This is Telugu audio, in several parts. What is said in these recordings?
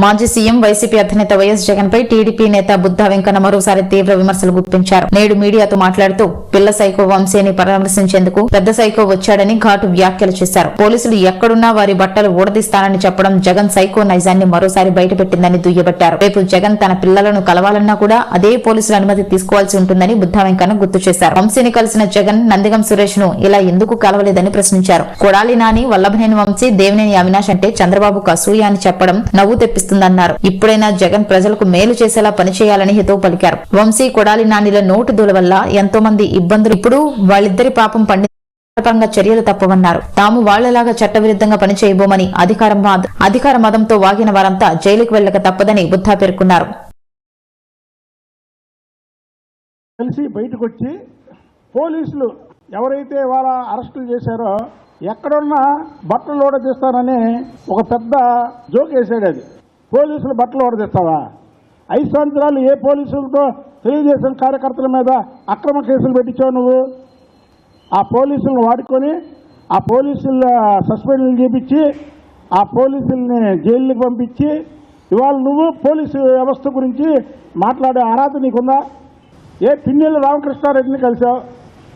మాజీ సీఎం వైసీపీ అధినేత వైఎస్ జగన్ పై టీడీపీ నేత బుద్ధా వెంకన్న మరోసారి తీవ్ర విమర్శలు గుప్పించారు. నేడు మీడియాతో మాట్లాడుతూ పిల్ల సైకో వంశీని పరామర్శించేందుకు పెద్ద సైకో వచ్చాడని ఘాటు వ్యాఖ్యలు చేశారు. పోలీసులు ఎక్కడున్నా వారి బట్టలు ఊడదీస్తానని చెప్పడం జగన్ సైకో నైజాన్ని మరోసారి బయటపెట్టిందని దుయ్యబట్టారు. రేపు జగన్ తన పిల్లలను కలవాలన్నా కూడా అదే పోలీసుల అనుమతి తీసుకోవాల్సి ఉంటుందని బుద్ధా వెంకన్న గుర్తు చేశారు. వంశీని కలిసిన జగన్ నందిగం సురేష్ను ఇలా ఎందుకు కలవలేదని ప్రశ్నించారు. కొడాలి నాని వల్లభనేని వంశీ దేవినేని అవినాష్ అంటే చంద్రబాబుకు అసూయ అని చెప్పడం నవ్వు తెప్పి తెప్పిస్తుందన్నారు ఇప్పుడైనా జగన్ ప్రజలకు మేలు చేసేలా పనిచేయాలని హితవు పలికారు. వంశీ కొడాలి నానిల నోటు దూల వల్ల ఎంతో మంది ఇబ్బందులు ఇప్పుడు వాళ్ళిద్దరి పాపం పండి చర్యలు తప్పవన్నారు. తాము వాళ్ళలాగా చట్టవిరుద్ధంగా పనిచేయబోమని అధికార మద- అధికార మదంతో వాగిన వారంతా జైలుకు వెళ్ళక తప్పదని బుద్ధా పేర్కొన్నారు. కలిసి బయటకు వచ్చి పోలీసులు ఎవరైతే వాళ్ళ అరెస్టులు చేశారో ఎక్కడున్నా బట్టలు లోడ చేస్తారని ఒక పెద్ద జోక్ వేసాడు అది. పోలీసులు బట్టలు ఓడదీస్తావా ఐదు సంవత్సరాలు ఏ పోలీసులతో తెలుగుదేశం కార్యకర్తల మీద అక్రమ కేసులు పెట్టించావు నువ్వు? ఆ పోలీసులను వాడుకొని ఆ పోలీసుల సస్పెండ్లు చేపించి ఆ పోలీసుల్ని జైలుకి పంపించి ఇవాళ నువ్వు పోలీసు వ్యవస్థ గురించి మాట్లాడే అర్హత నీకుందా? ఏ పిన్నెల రామకృష్ణారెడ్డిని కలిసావు?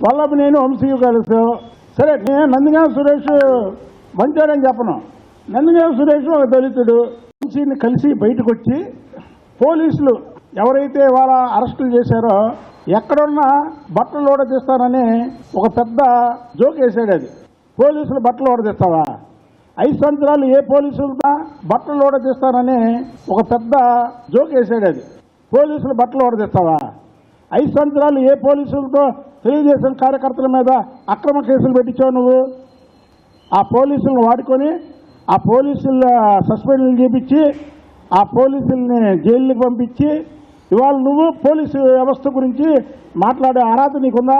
వల్లభ నేను వంశీయు కలిసావు. సరే నేను నందిగామ సురేష్ మంచోడని చెప్పను. నందిగామ సురేష్ ఒక దళితుడు. వంశీని కలిసి బయటకు వచ్చి పోలీసులు ఎవరైతే వాళ్ళ అరెస్టులు చేశారో ఎక్కడున్నా బట్టలు ఓడదీస్తానని ఒక పెద్ద జోక్ వేసాడు అది. పోలీసులు బట్టలు ఓడదీస్తావా ఐదు సంవత్సరాలు ఏ పోలీసులతో బట్టలు ఓడదీస్తానని ఒక పెద్ద జోక్ వేసాడు అది. పోలీసులు బట్టలు ఓడదీస్తావా ఐదు సంవత్సరాలు ఏ పోలీసులతో తెలుగుదేశం కార్యకర్తల మీద అక్రమ కేసులు పెట్టించావు నువ్వు? ఆ పోలీసులను వాడుకొని ఆ పోలీసుల సస్పెండ్ చేపించి ఆ పోలీసుల్ని జైలుకి పంపించి ఇవాళ నువ్వు పోలీసు వ్యవస్థ గురించి మాట్లాడే అర్హత నీకుందా?